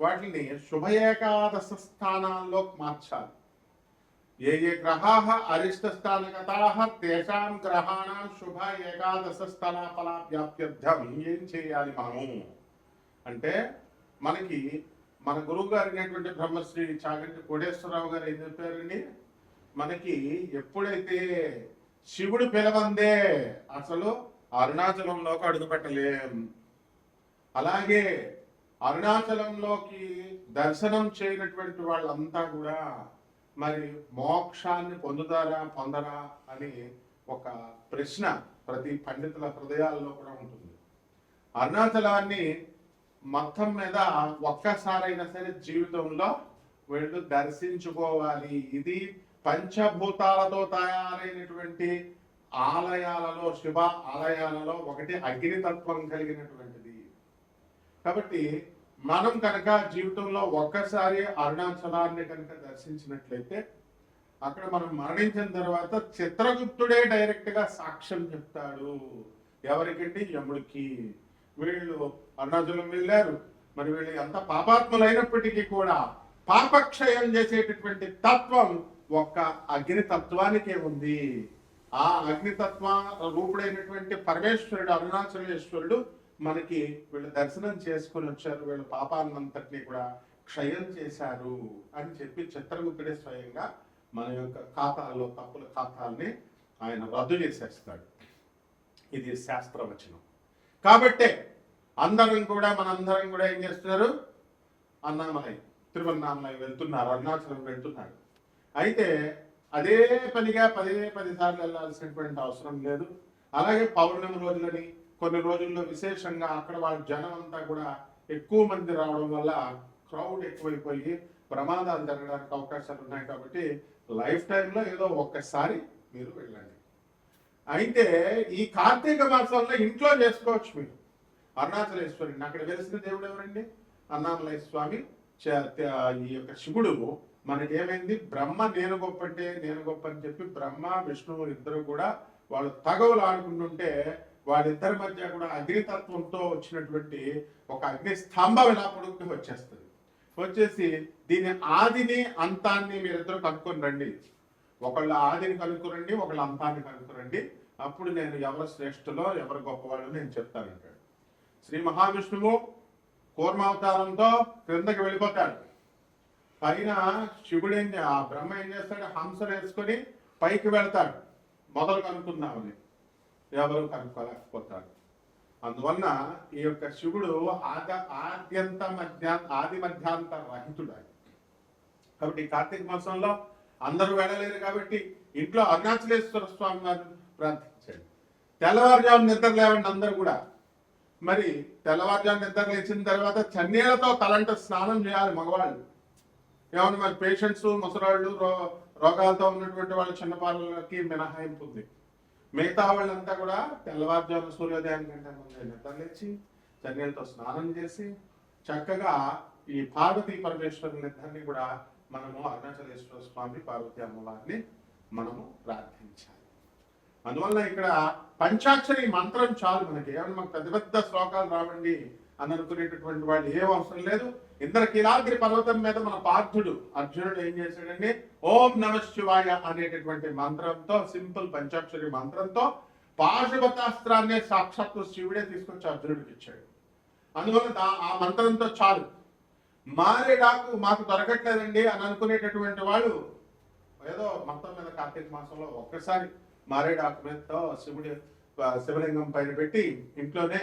వాటిని శుభ ఏకాదశ స్థానాల్లో మార్చాలి. ఏ ఏ గ్రహా అరిష్ట స్థాన తేషాం గ్రహాణం శుభ ఏకాదశ స్థలాఫల వ్యాప్త్యర్థం ఏం చేయాలి మనము? అంటే మనకి మన గురువు గారు అయినటువంటి బ్రహ్మశ్రీ చాగంటి కోటేశ్వరరావు గారు ఏం చెప్పారండి? మనకి ఎప్పుడైతే శివుడు పిలవందే అసలు అరుణాచలంలోకి అడుగుపెట్టలేం అలాగే అరుణాచలంలోకి దర్శనం చేయనటువంటి వాళ్ళంతా కూడా మరి మోక్షాన్ని పొందుతారా పొందరా అని ఒక ప్రశ్న ప్రతి పండితుల హృదయాల్లో కూడా ఉంటుంది. అరుణాచలాన్ని మొత్తం మీద ఒక్కసారైనా సరే జీవితంలో వీళ్ళు దర్శించుకోవాలి. ఇది పంచభూతాలతో తయారైనటువంటి ఆలయాలలో శివ ఆలయాలలో ఒకటి అగ్నితత్వం కలిగినటువంటిది. కాబట్టి మనం కనుక జీవితంలో ఒక్కసారి అరుణాచలాన్ని కనుక దర్శించినట్లయితే అక్కడ మనం మరణించిన తర్వాత చిత్రగుప్తుడే డైరెక్ట్గా సాక్ష్యం చెప్తాడు. ఎవరికండి? యముడికి. వీళ్ళు అరుణాచలం వెళ్ళారు. మరి వీళ్ళు ఎంత పాపాత్ములైనప్పటికీ కూడా పాపక్షయం చేసేటటువంటి తత్వం ఒక్క అగ్నితత్వానికే ఉంది. ఆ అగ్నితత్వ రూపుడైనటువంటి పరమేశ్వరుడు అరుణాచలేశ్వరుడు మనకి వీళ్ళు దర్శనం చేసుకుని వచ్చారు వీళ్ళ పాపాన్నంతటినీ కూడా క్షయం చేశారు అని చెప్పి చిత్రగుప్తుడే స్వయంగా మన యొక్క ఖాతాల్లో తప్పుల ఖాతాల్ని ఆయన రద్దు చేసేస్తాడు. ఇది శాస్త్రవచనం. కాబట్టే అందరం కూడా మనందరం కూడా ఏం చేస్తున్నారు? అన్నామలై తిరువన్నామలై వెళ్తున్నారు అరుణాచలం వెళ్తున్నారు. అయితే అదే పనిగా పదే పది సార్లు వెళ్ళాల్సినటువంటి అవసరం లేదు. అలాగే పౌర్ణమి రోజులని కొన్ని రోజుల్లో విశేషంగా అక్కడ వాళ్ళ జనం అంతా కూడా ఎక్కువ మంది రావడం వల్ల క్రౌడ్ ఎక్కువైపోయి ప్రమాదాలు జరగడానికి అవకాశాలు ఉన్నాయి కాబట్టి లైఫ్ టైంలో ఏదో ఒక్కసారి మీరు వెళ్ళండి. అయితే ఈ కార్తీక మాసంలో ఇంట్లో చేసుకోవచ్చు మీరు. అరుణాచలేశ్వరుని అక్కడ వెలిసిన దేవుడు ఎవరండి? అన్నామలయ స్వామి ఈ యొక్క శివుడు. మనకి ఏమైంది? బ్రహ్మ నేను గొప్ప అంటే నేను గొప్ప అని చెప్పి బ్రహ్మ విష్ణువు ఇద్దరు కూడా వాళ్ళు తగవులు ఆడుకుంటుంటే వాళ్ళిద్దరి మధ్య కూడా అగ్నితత్వంతో వచ్చినటువంటి ఒక అగ్ని స్తంభం ఇలా పొడుగుకి వచ్చేస్తుంది. వచ్చేసి దీని ఆదిని అంతాన్ని మీరిద్దరు కనుక్కొని రండి. ఒకళ్ళ ఆదిని కనుక్కురండి ఒకళ్ళ అంతాన్ని కనుక్కురండి. అప్పుడు నేను ఎవరు శ్రేష్ఠులో ఎవరు గొప్పవాళ్ళు నేను చెప్తానంటాడు శ్రీ మహావిష్ణువు కూర్మావతారంతో క్రిందకి వెళ్ళిపోతాడు. పైన శివుడు ఏం ఆ బ్రహ్మ ఏం చేస్తాడు హంసను వేసుకొని పైకి వెళ్తాడు. మొదలు కనుక్కున్నామని ఎవరు కనుక్కోలేకపోతారు అందువలన ఈ యొక్క శివుడు ఆద ఆద్యంత మధ్య ఆది మధ్యాంత రహితుడు ఆయన. కాబట్టి కార్తీక మాసంలో అందరూ వెళ్ళలేరు కాబట్టి ఇంట్లో అరుణాచలేశ్వర స్వామి గారు ప్రార్థించాడు తెల్లవారుజాము నిద్ర లేవండి అందరూ కూడా. మరి తెల్లవారుజాము నిద్ర లేచిన తర్వాత చన్నీళ్ళతో తలంట స్నానం చేయాలి మగవాళ్ళు. ఏమన్నా మరి పేషెంట్స్ ముసలాళ్ళు రో రోగాలతో ఉన్నటువంటి వాళ్ళ చిన్నపాలకి మినహాయింపు ఉంది. మిగతా వాళ్ళంతా కూడా తెల్లవారుజాము సూర్యోదయం కంటే ముందే నిద్రలేచి చన్నీళ్ళతో స్నానం చేసి చక్కగా ఈ పార్వతీ పరమేశ్వరుని ఇద్దరిని కూడా మనము అరుణాచలేశ్వర స్వామి పార్వతీ అమ్మవారిని మనము ప్రార్థించాలి. అందువల్ల ఇక్కడ పంచాక్షరి మంత్రం చాలు మనకి. ఏమన్నా మనకు పెద్ద పెద్ద శ్లోకాలు రావండి అని అనుకునేటటువంటి వాళ్ళు ఏం అవసరం లేదు. ఇంద్రకీలాద్రి పర్వతం మీద మన పార్థుడు అర్జునుడు ఏం చేశాడండి? ఓం నమ శివాయ అనేటటువంటి మంత్రంతో సింపుల్ పంచాక్షరి మంత్రంతో పాశుపతాస్త్రాన్ని సాక్షాత్తు శివుడే తీసుకొచ్చి అర్జునుడికి ఇచ్చాడు. అందువల్ల ఆ మంత్రంతో చాలు. మారేడాకు మాకు దొరకట్లేదండి అని అనుకునేటటువంటి వాళ్ళు ఏదో మొత్తం మీద కార్తీక మాసంలో ఒక్కసారి మారేడాకు మీద శివుడి శివలింగం పైన పెట్టి ఇంట్లోనే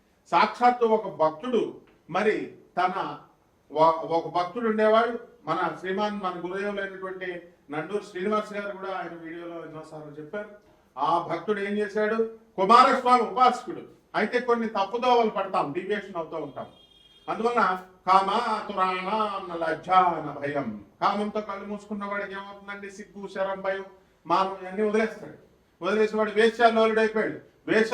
సాక్షాత్తు ఒక భక్తుడు మరి తన ఒక- ఒక భక్తుడు ఉండేవాడు. మన శ్రీమాన్ మన గురుదేవులైనటువంటి నండూరు శ్రీనివాస్ గారు కూడా ఆయన వీడియోలో ఎన్నోసార్లు చెప్పారు. ఆ భక్తుడు ఏం చేశాడు? కుమారస్వామి ఉపాసకుడు. అయితే కొన్ని తప్పుదోవలు పడతాం డివియేషన్ అవుతూ ఉంటాం. అందువలన కామాతురాణ తురాణ భయం. కామంతో కళ్ళు మూసుకున్న వాడికి ఏమవుతుందండి? సిగ్గు శరం భయం మానం అన్ని వదిలేస్తాడు. వదిలేసి వాడు వేశ్యాలోలుడు అయిపోయాడు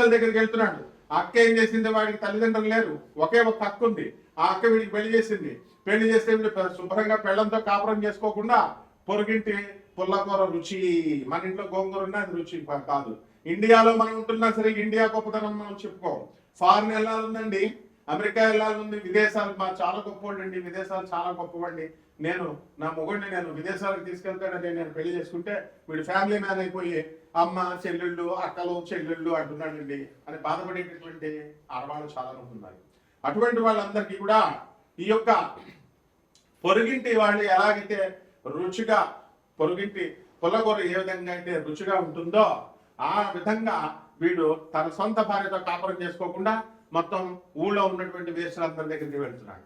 దగ్గరికి వెళ్తున్నాడు. అక్క ఏం చేసింది? వాడికి తల్లిదండ్రులు లేరు. ఒకే ఒక అక్క ఉంది. ఆ అక్క వీడికి పెళ్ళి చేసింది. పెళ్ళి చేస్తే శుభ్రంగా పెళ్ళంతో కాపురం చేసుకోకుండా పొరుగింటి పుల్లకూర రుచి మన ఇంట్లో గోంగూర ఉన్నా అది రుచి కాదు. ఇండియాలో మనం ఉంటున్నా సరే ఇండియా గొప్పతనం మనం చెప్పుకోం. ఫారిన్ వెళ్ళాలండి అమెరికా వెళ్ళాలని విదేశాలు మా చాలా గొప్పవాడండి విదేశాలు చాలా గొప్పవండి నేను నా మొగుడిని నేను విదేశాలకు తీసుకెళ్తాడని నేను పెళ్ళి చేసుకుంటే వీడు ఫ్యామిలీ మ్యాన్ అయిపోయి అమ్మ చెల్లెళ్ళు అక్కలు చెల్లెళ్ళు అంటున్నాడండి. అని బాధపడేటటువంటి ఆడవాళ్ళు చాలా ఉన్నాయి అటువంటి వాళ్ళందరికీ కూడా ఈ యొక్క పొరుగింటి వాళ్ళు ఎలాగైతే రుచిగా పొరుగింటి పుల్లకూర ఏ విధంగా అయితే రుచిగా ఉంటుందో ఆ విధంగా వీడు తన సొంత భార్యతో కాపురం చేసుకోకుండా మొత్తం ఊళ్ళో ఉన్నటువంటి వేసులందరి దగ్గరికి వెళ్తున్నాడు.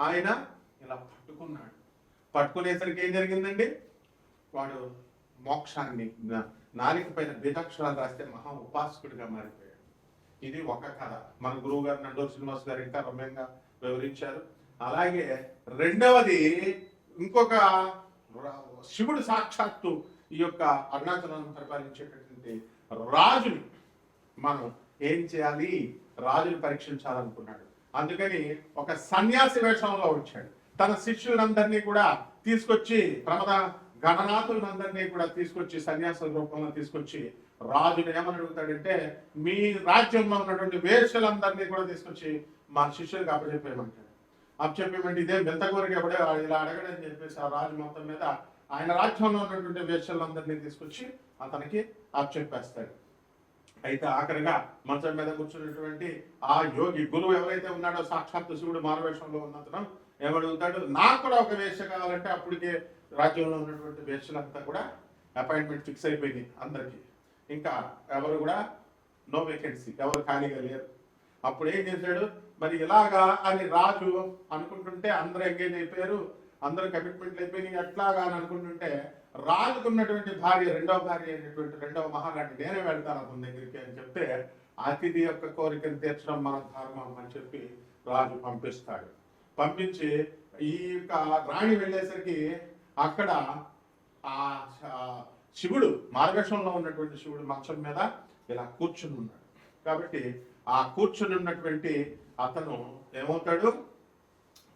ఆయన ఇలా పట్టుకున్నాడు. పట్టుకునేసరికి ఏం జరిగిందండి? వాడు మోక్షాన్ని నాలిక పైన బీజాక్షరాలు రాస్తే మహా ఉపాసకుడిగా మారిపోయాడు. ఇది ఒక కథ. మన గురువు గారు నండూరు శ్రీనివాస్ గారు ఇంకా రమ్యంగా వివరించారు. అలాగే రెండవది ఇంకొక రా- శివుడు సాక్షాత్తు ఈ యొక్క అరుణాచలాన్ని పరిపాలించేటటువంటి రాజుని. మనం ఏం చేయాలి? రాజుని పరీక్షించాలనుకున్నాడు. అందుకని ఒక సన్యాసి వేషంలో వచ్చాడు. తన శిష్యులందరినీ కూడా తీసుకొచ్చి ప్రమద గణనాథులందరినీ కూడా తీసుకొచ్చి సన్యాసుల రూపంలో తీసుకొచ్చి రాజుని ఏమని అడుగుతాడంటే మీ రాజ్యంలో ఉన్నటువంటి వేషలందరినీ కూడా తీసుకొచ్చి మా శిష్యులకు అప్పచెప్పేయమంటాడు. అప్పచెప్పేమంటే ఇదే వింతకూరికి ఎవడే ఇలా అడగడని చెప్పేసి ఆ రాజు మొత్తం మీద ఆయన రాజ్యంలో ఉన్నటువంటి వేషలందరినీ తీసుకొచ్చి అతనికి అప్పచెప్పేస్తాడు. అయితే ఆఖరిగా మంచం మీద కూర్చున్నటువంటి ఆ యోగి గురువు ఎవరైతే ఉన్నాడో సాక్షాత్ శివుడు మారువేషంలో ఉన్నతను ఏమడుగుతాడు? నాకు కూడా ఒక వేష కావాలంటే అప్పటికే రాజ్యంలో ఉన్నటువంటి వేషలంతా కూడా అపాయింట్మెంట్ ఫిక్స్ అయిపోయింది అందరికీ. ఇంకా ఎవరు కూడా నో వేకెన్సీ ఎవరు ఖాళీగా లేరు. అప్పుడు ఏం చేశాడు? మరి ఇలాగా అని రాజు అనుకుంటుంటే అందరూ ఎంగేజ్ అయిపోయారు. అందరూ కమిట్మెంట్లు అయిపోయినాయి. ఎట్లాగా అని అనుకుంటుంటే రాజుకున్నటువంటి భార్య రెండవ భార్య అయినటువంటి రెండవ మహారాణి నేనే వెళ్తాను అతని దగ్గరికి అని చెప్తే అతిథి యొక్క కోరికను తీర్చడం మన ధర్మం అని చెప్పి రాజు పంపిస్తాడు. పంపించి ఈ యొక్క రాణి వెళ్ళేసరికి అక్కడ ఆ శివుడు మార్గశంలో ఉన్నటువంటి శివుడు మంచం మీద ఇలా కూర్చుని ఉన్నాడు. కాబట్టి ఆ కూర్చుని ఉన్నటువంటి అతను ఏమవుతాడు?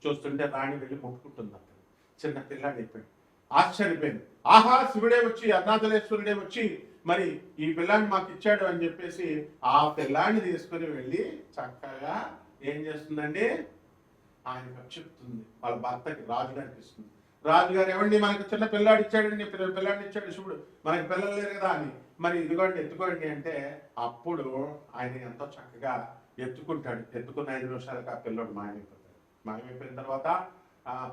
చూస్తుంటే రాణి వెళ్ళి ముట్టుకుంటుంది అతను. చిన్న పిల్లాడు అయిపోయాడు ఆశ్చర్యపోయింది. ఆహా శివుడే వచ్చి అరుణాచలేశ్వరుడే వచ్చి మరి ఈ పిల్లాన్ని మాకు ఇచ్చాడు అని చెప్పేసి ఆ పిల్లాన్ని తీసుకుని వెళ్ళి చక్కగా ఏం చేస్తుందండి? ఆయన చెప్తుంది. వాళ్ళ భర్తకి రాజుగారికి అనిపిస్తుంది. రాజుగారు ఏమండి మనకు చిన్న పిల్లాడు ఇచ్చాడండి పిల్లాడిని ఇచ్చాడు శివుడు మనకి పిల్లలు లేరు కదా అని. మరి ఇదిగోండి ఎత్తుకోండి అంటే అప్పుడు ఆయన ఎంతో చక్కగా ఎత్తుకుంటాడు. ఎత్తుకున్న ఐదు నిమిషాలకు ఆ పిల్లడు మాయమైపోతాడు. మాయమైపోయిన తర్వాత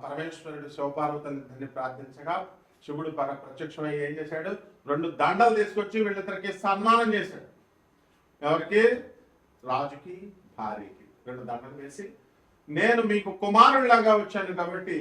పరమేశ్వరుడు శివపార్వతులని ప్రార్థించగా శివుడు పర ప్రత్యక్షమై ఏం చేశాడు? రెండు దండలు తీసుకొచ్చి వీళ్ళిద్దరికి సన్మానం చేశాడు. ఎవరికి? రాజుకి భార్యకి. రెండు దండలు వేసి నేను మీకు కుమారుడిలాగా వచ్చాను కాబట్టి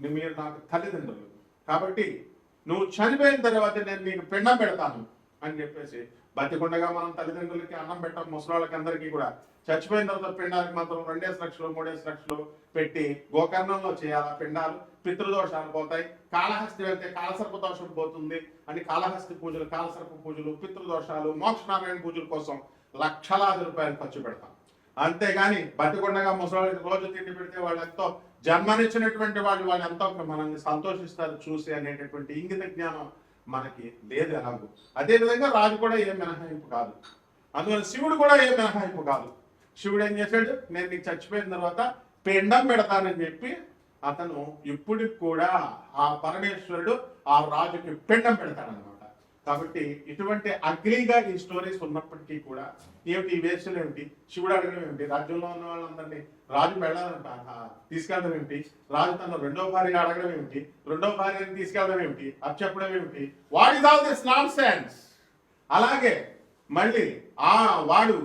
మీరు నాకు తల్లిదండ్రులు. కాబట్టి నువ్వు చనిపోయిన తర్వాత నేను నీకు పిండం పెడతాను అని చెప్పేసి బతికుండగా మనం తల్లిదండ్రులకి అన్నం పెట్టాం ముసలాళ్ళకి అందరికీ కూడా చచ్చిపోయిన తర్వాత పిండాలకు మాత్రం రెండేసి లక్షలు మూడేసి లక్షలు పెట్టి గోకర్ణంలో చేయాలి పిండాలు. పితృదోషాలు పోతాయి. కాళహస్తి వెళ్తే కాలసర్ప దోషం పోతుంది అని కాళహస్తి పూజలు కాలసర్ప పూజలు పితృదోషాలు మోక్షనారాయణ పూజల కోసం లక్షలాది రూపాయలు ఖర్చు పెడతాం. అంతేగాని బతికొండగా ముసలి రోజు తిండి పెడితే వాళ్ళు ఎంతో జన్మనిచ్చినటువంటి వాళ్ళు వాళ్ళు ఎంతో మనల్ని సంతోషిస్తారు చూసి అనేటటువంటి ఇంగిత జ్ఞానం మనకి లేదు ఎలాగో. అదేవిధంగా రాజు కూడా ఏం మినహాయింపు కాదు. అందువల్ల శివుడు కూడా ఏ మినహాయింపు కాదు. శివుడు ఏం చేశాడు? నేను నీకు చచ్చిపోయిన తర్వాత పిండం పెడతానని చెప్పి అతను ఇప్పటికి కూడా ఆ పరమేశ్వరుడు ఆ రాజుకి పిండం పెడతాడనమాట కాబట్టి ఇటువంటి అగ్లీగా ఈ స్టోరీస్ ఉన్నప్పటికీ కూడా ఏమిటి ఈ వేషలు ఏమిటి? శివుడు అడగడం ఏమిటి? రాజ్యంలో ఉన్న వాళ్ళందరినీ రాజు పెళ్ళాలంట తీసుకెళ్ళడం ఏమిటి? రాజు తన రెండో భార్య అడగడం ఏమిటి? రెండో భార్యని తీసుకెళ్ళడం ఏమిటి? అది చెప్పడం ఏమిటి? What is all this nonsense అలాగే మళ్ళీ ఆ వాడు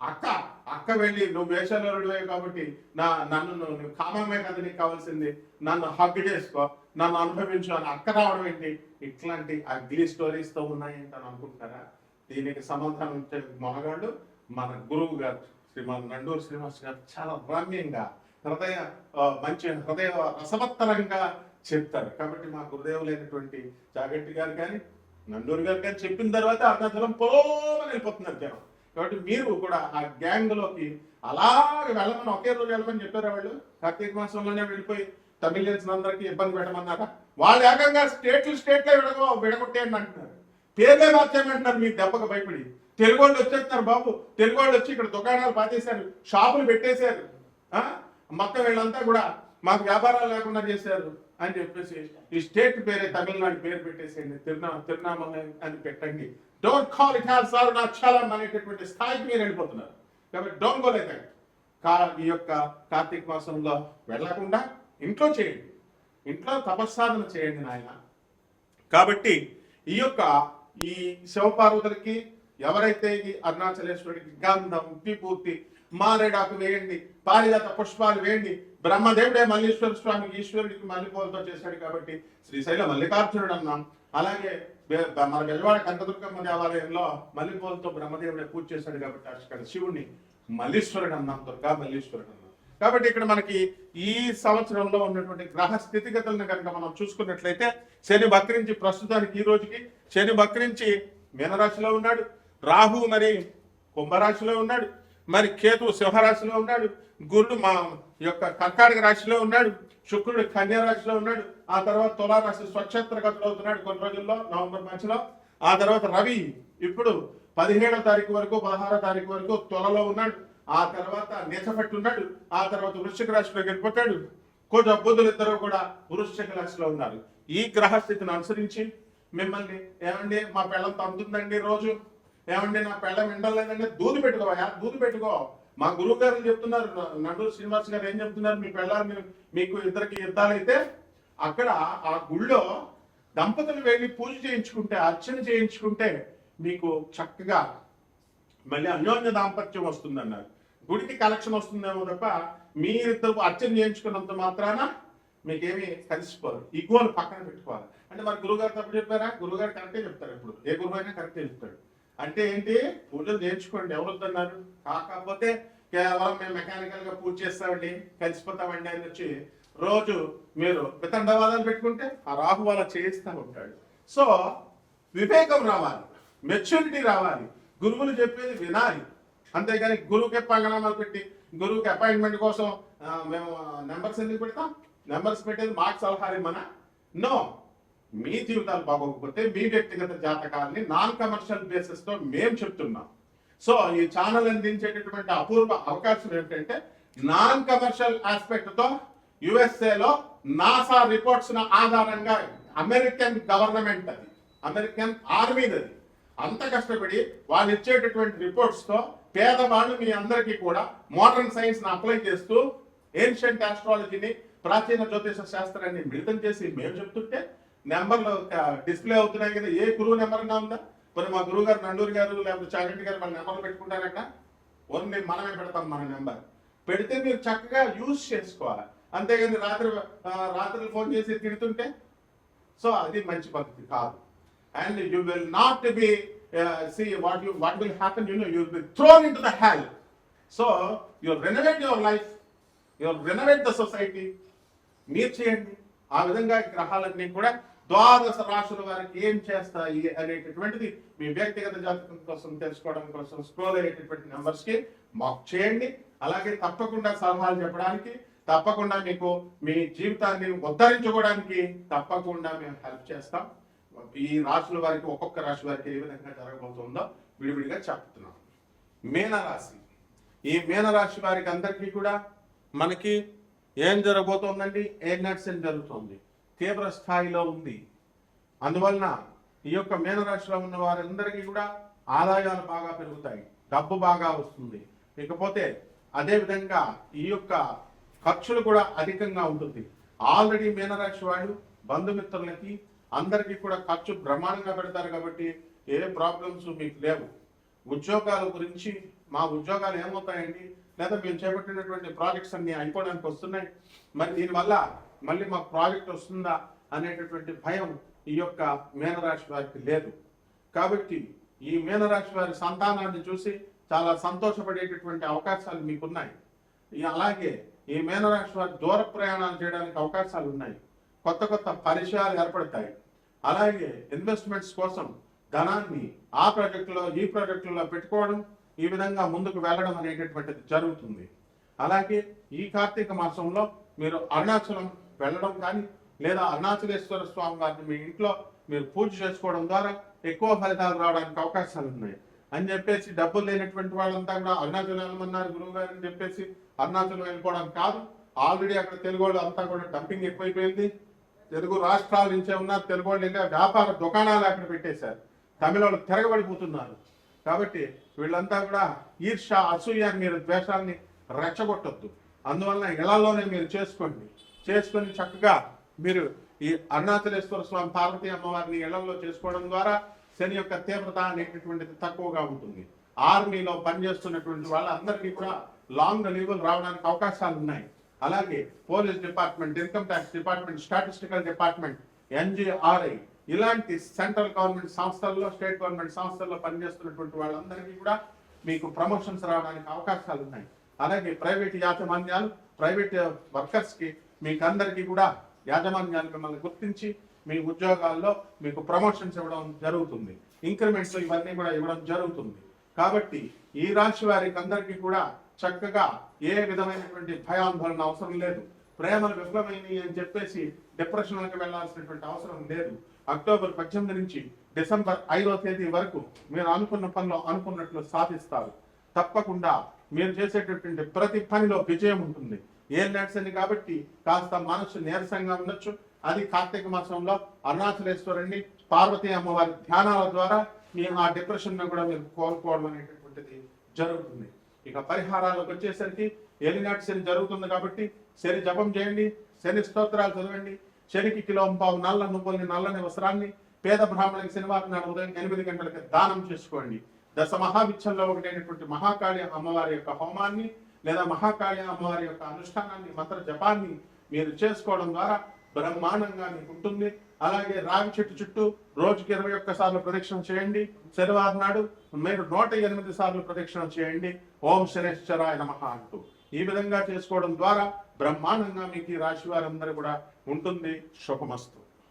అక్క అక్క వెళ్ళి నువ్వు వేషాలరుడివే కాబట్టి నా నన్ను నువ్వు కామమే కదా నీకు కావాల్సింది. నన్ను హగ్ చేసుకో నన్ను అనుభవించు అని అక్క రావడం ఏంటి? ఇట్లాంటి అగ్లీ స్టోరీస్తో ఉన్నాయంట అని అనుకుంటున్నారా? దీనికి సమాధానం ఇచ్చే మొనగాళ్ళు మన గురువు గారు శ్రీమాన్ నండూరు శ్రీనివాస్ గారు చాలా రమ్యంగా హృదయ మంచి హృదయ రసవత్తరంగా చెప్తారు. కాబట్టి మా గురుదేవులైనటువంటి జాగట్టి గారు కానీ నండూరు గారు కానీ చెప్పిన తర్వాత అరుణాచలం పోమని వెళ్ళిపోతున్నారు జనం. కాబట్టి మీరు కూడా ఆ గ్యాంగ్లోకి అలాగే వెళ్ళమని ఒకే రోజు వెళ్ళమని చెప్పారా వాళ్ళు? కార్తీక మాసంలోనే వెళ్ళిపోయి తమిళియన్స్ అందరికీ ఇబ్బంది పెట్టమన్నారా? వాళ్ళు ఏకంగా స్టేట్లు స్టేట్లే విడగో విడగొట్టేయండి అంటున్నారు. పేర్లే మార్చేయమంటున్నారు మీ దెబ్బకు భయపడి. తెలుగు వాళ్ళు వచ్చేస్తున్నారు బాబు. తెలుగు వాళ్ళు వచ్చి ఇక్కడ దుకాణాలు పాతేశారు. షాపులు పెట్టేశారు. ఆ? మొత్తం వీళ్ళంతా కూడా మాకు వ్యాపారాలు లేకుండా చేశారు అని చెప్పేసి ఈ స్టేట్ పేరే తమిళనాడు పేరు పెట్టేసేయండి. తిరునా తిరునామల అని పెట్టండి. Don't call it has Arunachalam అనేటటువంటి స్థాయికి మీరు వెళ్ళిపోతున్నారు. కాబట్టి డోంట్ గో లైక్ దట్ కా ఈ యొక్క కార్తీక మాసంలో వెళ్ళకుండా ఇంట్లో చేయండి. ఇంట్లో తపస్సాధన చేయండి నాయన. కాబట్టి ఈ యొక్క ఈ శివపార్వతులకి ఎవరైతే ఈ అరుణాచలేశ్వరుడికి గంధం విభూతి మారేడాకు వేయండి పారిజాత పుష్పాలు వేయండి బ్రహ్మదేవుడే మల్లీశ్వర స్వామి ఈశ్వరుడికి మల్లెపూలతో చేశాడు కాబట్టి శ్రీశైల మల్లికార్జునుడు అన్నాం అలాగే మన బెజవాడ కనకదుర్గమ్మ దేవాలయంలో మల్లెపూలతో బ్రహ్మదేవుడే పూజ చేశాడు కాబట్టి అక్కడ శివుణ్ణి మల్లీశ్వరుడు అన్నాం దుర్గా మల్లీశ్వరుడు అన్నాం. కాబట్టి ఇక్కడ మనకి ఈ సంవత్సరంలో ఉన్నటువంటి గ్రహ స్థితిగతులను కనుక మనం చూసుకున్నట్లయితే శని బక్రించి ప్రస్తుతానికి ఈ రోజుకి శని బక్రించి మీనరాశిలో ఉన్నాడు. రాహు మరి కుంభరాశిలో ఉన్నాడు. మరి కేతు సింహరాశిలో ఉన్నాడు గురుడు మా యొక్క కర్కాటక రాశిలో ఉన్నాడు శుక్రుడు కన్యా రాశిలో ఉన్నాడు ఆ తర్వాత తులారాశి స్వచ్ఛత్ర గతులు అవుతున్నాడు కొన్ని రోజుల్లో నవంబర్ మధ్యలో ఆ తర్వాత రవి ఇప్పుడు పదిహేడో తారీఖు వరకు పదహారో తారీఖు వరకు తొలలో ఉన్నాడు. ఆ తర్వాత నీచపట్టి ఉన్నాడు ఆ తర్వాత వృశ్చిక రాశిలోకి వెళ్ళిపోతాడు. కొంచెం అబ్బుద్ధులు ఇద్దరు కూడా వృశ్చిక రాశిలో ఉన్నారు. ఈ గ్రహస్థితిని అనుసరించి మిమ్మల్ని ఏమండి మా పెళ్ళం తంతుందండి రోజు? ఏమంటే నా పెళ్ళం వింటలేదంటే దూది పెట్టుకోవా దూది పెట్టుకో. మా గురువు గారు చెప్తున్నారు నండూరు శ్రీనివాస్ గారు ఏం చెప్తున్నారు మీ పెళ్ళారు మీకు ఇద్దరికి యుద్ధాలైతే అక్కడ ఆ గుళ్ళో దంపతులు వెళ్ళి పూజ చేయించుకుంటే అర్చన చేయించుకుంటే మీకు చక్కగా మళ్ళీ అన్యోన్య దాంపత్యం వస్తుందన్నారు. గుడికి కలెక్షన్ వస్తుందేమో తప్ప మీరిద్దరు అర్చన చేయించుకున్నంత మాత్రాన మీకేమి కలిసిపోరు. ఈ అని పక్కన పెట్టుకోవాలి. అంటే మరి గురుగారు తప్పు చెప్పారా? గురుగారు కరెక్టే చెప్తారు ఇప్పుడు. ఏ గురువు అయినా కరెక్టే చెప్తాడు. అంటే ఏంటి? పూజలు నేర్చుకోండి ఎవరు వద్దన్నారు కాకపోతే కేవలం మేము మెకానికల్గా పూజ చేస్తామండి కలిసిపోతామండి అని వచ్చి రోజు మీరు వితండవాదాలు పెట్టుకుంటే ఆ రాహు అలా చేయిస్తూ ఉంటాడు. సో వివేకం రావాలి మెచ్యూరిటీ రావాలి గురువులు చెప్పేది వినాలి. అంతేగాని గురువుకి పంగనామాలు పెట్టి గురువుకి అపాయింట్మెంట్ కోసం మేము నెంబర్స్ ఎందుకు పెడతాం? నెంబర్స్ పెట్టేది మాకు సలహా మన నో మీ జీవితాలు బాగోకపోతే మీ వ్యక్తిగత జాతకాలని నాన్ కమర్షియల్ బేసిస్తో మేము చెప్తున్నాం. సో ఈ ఛానల్ అందించేటటువంటి అపూర్వ అవకాశం ఏంటంటే నాన్ కమర్షియల్ ఆస్పెక్ట్తో యుఎస్ఏలో నాసా రిపోర్ట్స్ ఆధారంగా అమెరికన్ గవర్నమెంట్ అది. అమెరికన్ ఆర్మీది అది. అంత కష్టపడి వాళ్ళు ఇచ్చేటటువంటి రిపోర్ట్స్తో పేదవాళ్ళు మీ అందరికీ కూడా మోడర్న్ సైన్స్ని అప్లై చేస్తూ ఏన్షియంట్ ఆస్ట్రాలజీని ప్రాచీన జ్యోతిష శాస్త్రాన్ని మిళితం చేసి మేము చెప్తుంటే నెంబర్లు డిస్ప్లే అవుతున్నాయి కదా ఏ గురువు నెంబర్ అన్నా ఉందా? కొన్ని మా గురువు గారు నండూరు గారు లేకపోతే చాగంటి గారు మన నెంబర్లు పెట్టుకుంటారట? ఓన్లీ మనమే పెడతాం మన నెంబర్. పెడితే మీరు చక్కగా యూజ్ చేసుకోవాలి. అంతేగాని రాత్రి రాత్రి ఫోన్ చేసి తిడుతుంటే? సో అది మంచి పద్ధతి కాదు. And you will not be see what you what will happen you know you will be thrown into the hell so you renovate your life you renovate the society. మీరు చేయండి. ఆ విధంగా గ్రహాలన్నీ కూడా ద్వాదశ రాశుల వారికి ఏం చేస్తాయి అనేటటువంటిది మీ వ్యక్తిగత జాతకం కోసం తెలుసుకోవడం కోసం స్క్రోల్ అయ్యేటటువంటి నెంబర్స్కి మాకు చేయండి. అలాగే తప్పకుండా సలహాలు చెప్పడానికి తప్పకుండా మీకు మీ జీవితాన్ని ఉద్ధరించుకోవడానికి తప్పకుండా మేము హెల్ప్ చేస్తాం. ఈ రాశుల వారికి ఒక్కొక్క రాశి వారికి ఏ విధంగా జరగబోతుందో విడివిడిగా చెప్తున్నాం. మీనరాశి. ఈ మీనరాశి వారికి అందరికీ కూడా మనకి ఏం జరగబోతోందండి? ఏ నర్సన్ జరుగుతోంది? తీవ్ర స్థాయిలో ఉంది. అందువలన ఈ యొక్క మీనరాశిలో ఉన్న వారందరికీ కూడా ఆదాయాలు బాగా పెరుగుతాయి. డబ్బు బాగా వస్తుంది. ఇకపోతే అదేవిధంగా ఈ యొక్క ఖర్చులు కూడా అధికంగా ఉంటుంది. ఆల్రెడీ మీనరాశి వాళ్ళు బంధుమిత్రులకి అందరికీ కూడా ఖర్చు బ్రహ్మాండంగా పెడతారు కాబట్టి ఏ ప్రాబ్లమ్స్ మీకు లేవు. ఉద్యోగాల గురించి మా ఉద్యోగాలు ఏమవుతాయండి? లేదా మేము చేపట్టినటువంటి ప్రాజెక్ట్స్ అన్ని అయిపోవడానికి వస్తున్నాయి. మరి దీనివల్ల మళ్ళీ మాకు ప్రాజెక్ట్ వస్తుందా అనేటటువంటి భయం ఈ యొక్క మీనరాశి వారికి లేదు. కాబట్టి ఈ మీనరాశి వారి సంతానాన్ని చూసి చాలా సంతోషపడేటటువంటి అవకాశాలు మీకున్నాయి. అలాగే ఈ మీనరాశి వారి దూర ప్రయాణాలు చేయడానికి అవకాశాలు ఉన్నాయి. కొత్త కొత్త పరిచయాలు ఏర్పడతాయి. అలాగే ఇన్వెస్ట్మెంట్స్ కోసం ధనాన్ని ఆ ప్రాజెక్టులో ఈ ప్రాజెక్టులో పెట్టుకోవడం ఈ విధంగా ముందుకు వెళ్ళడం అనేటటువంటిది జరుగుతుంది. అలాగే ఈ కార్తీక మాసంలో మీరు అరుణాచలం వెళ్ళడం కానీ లేదా అరుణాచలేశ్వర స్వామి వారిని మీ ఇంట్లో మీరు పూజ చేసుకోవడం ద్వారా ఎక్కువ ఫలితాలు రావడానికి అవకాశాలు ఉన్నాయి. అని చెప్పేసి డబ్బులు లేనటువంటి వాళ్ళంతా కూడా అరుణాచలం వెళ్ళమన్నారు గురువు గారు అని చెప్పేసి అరుణాచలం వెళ్ళిపోవడం కాదు. ఆల్రెడీ అక్కడ తెలుగు వాళ్ళు అంతా కూడా డంపింగ్ ఎక్కువైపోయింది. తెలుగు రాష్ట్రాల నుంచే ఉన్నారు. తెలుగు వాళ్ళు వెళ్ళి వ్యాపార దుకాణాలు అక్కడ పెట్టేశారు. తమిళ వాళ్ళు తిరగబడిపోతున్నారు. కాబట్టి వీళ్ళంతా కూడా ఈర్ష అసూయ అని మీరు ద్వేషాన్ని రెచ్చగొట్టద్దు. అందువలన ఇళ్ళలోనే మీరు చేసుకోండి. చేసుకుని చక్కగా మీరు ఈ అరుణాచలేశ్వర స్వామి పార్వతీ అమ్మవారిని ఇళ్ళలో చేసుకోవడం ద్వారా శని యొక్క తీవ్రత అనేటటువంటిది తక్కువగా ఉంటుంది. ఆర్మీలో పనిచేస్తున్నటువంటి వాళ్ళందరికీ కూడా లాంగ్ లీవులు రావడానికి అవకాశాలు ఉన్నాయి. అలాగే police department income tax department statistical department NGRI ఇలాంటి సెంట్రల్ గవర్నమెంట్ సంస్థల్లో స్టేట్ గవర్నమెంట్ సంస్థల్లో పనిచేస్తున్నటువంటి వాళ్ళందరికీ కూడా మీకు ప్రమోషన్స్ రావడానికి అవకాశాలు ఉన్నాయి. అలాగే ప్రైవేట్ యాజమాన్యాలు ప్రైవేట్ వర్కర్స్కి మీకందరికీ మీకు అందరికీ కూడా యాజమాన్యాలు మిమ్మల్ని గుర్తించి మీ ఉద్యోగాల్లో మీకు ప్రమోషన్స్ ఇవ్వడం జరుగుతుంది. ఇంక్రిమెంట్స్ ఇవన్నీ కూడా ఇవ్వడం జరుగుతుంది. కాబట్టి ఈ రాశి వారికి అందరికీ కూడా చక్కగా ఏ విధమైనటువంటి భయాందోళన అవసరం లేదు. ప్రేమలు విఫలమైనవి అని చెప్పేసి డిప్రెషన్లకు వెళ్ళాల్సినటువంటి అవసరం లేదు. అక్టోబర్ పద్దెనిమిది నుంచి డిసెంబర్ ఐదో తేదీ వరకు మీరు అనుకున్న పనిలో అనుకున్నట్లు సాధిస్తారు. తప్పకుండా మీరు చేసేటటువంటి ప్రతి పనిలో విజయం ఉంటుంది. ఏం నడిచింది కాబట్టి కాస్త మనసు నీరసంగా ఉండొచ్చు. అది కార్తీక మాసంలో అరుణాచలేశ్వరుణ్ణి పార్వతీ అమ్మవారి ధ్యానాల ద్వారా మీ ఆ డిప్రెషన్ కూడా మీరు కోల్పోవడం అనేటటువంటిది జరుగుతుంది. ఇక పరిహారాలకు వచ్చేసరికి ఏలినాటి శని జరుగుతుంది కాబట్టి శని జపం చేయండి శని స్తోత్రాలు చదవండి శనికి కిలో పావు నల్ల నువ్వుల్ని నల్లని వస్త్రాన్ని పేద బ్రాహ్మణులకి శనివారం నాడు ఉదయం ఎనిమిది గంటలకి దానం చేసుకోండి. దశ మహావిచ్చంలో ఒకటైనటువంటి మహాకాళి అమ్మవారి యొక్క హోమాన్ని లేదా మహాకాళి అమ్మవారి యొక్క అనుష్ఠానాన్ని మంత్ర జపాన్ని మీరు చేసుకోవడం ద్వారా బ్రహ్మాండంగా మీకు ఉంటుంది. అలాగే రావి చెట్టు చుట్టూ రోజుకి ఇరవై ఒక్క సార్లు ప్రదక్షిణ చేయండి. శనివారం నాడు మీరు నూట ఎనిమిది సార్లు ప్రదక్షిణ చేయండి. ఓం శనేశ్వరాయ నమః అంటూ. ఈ విధంగా చేసుకోవడం ద్వారా బ్రహ్మాండంగా మీకు ఈ రాశి వారందరూ కూడా ఉంటుంది. శుభమస్తు.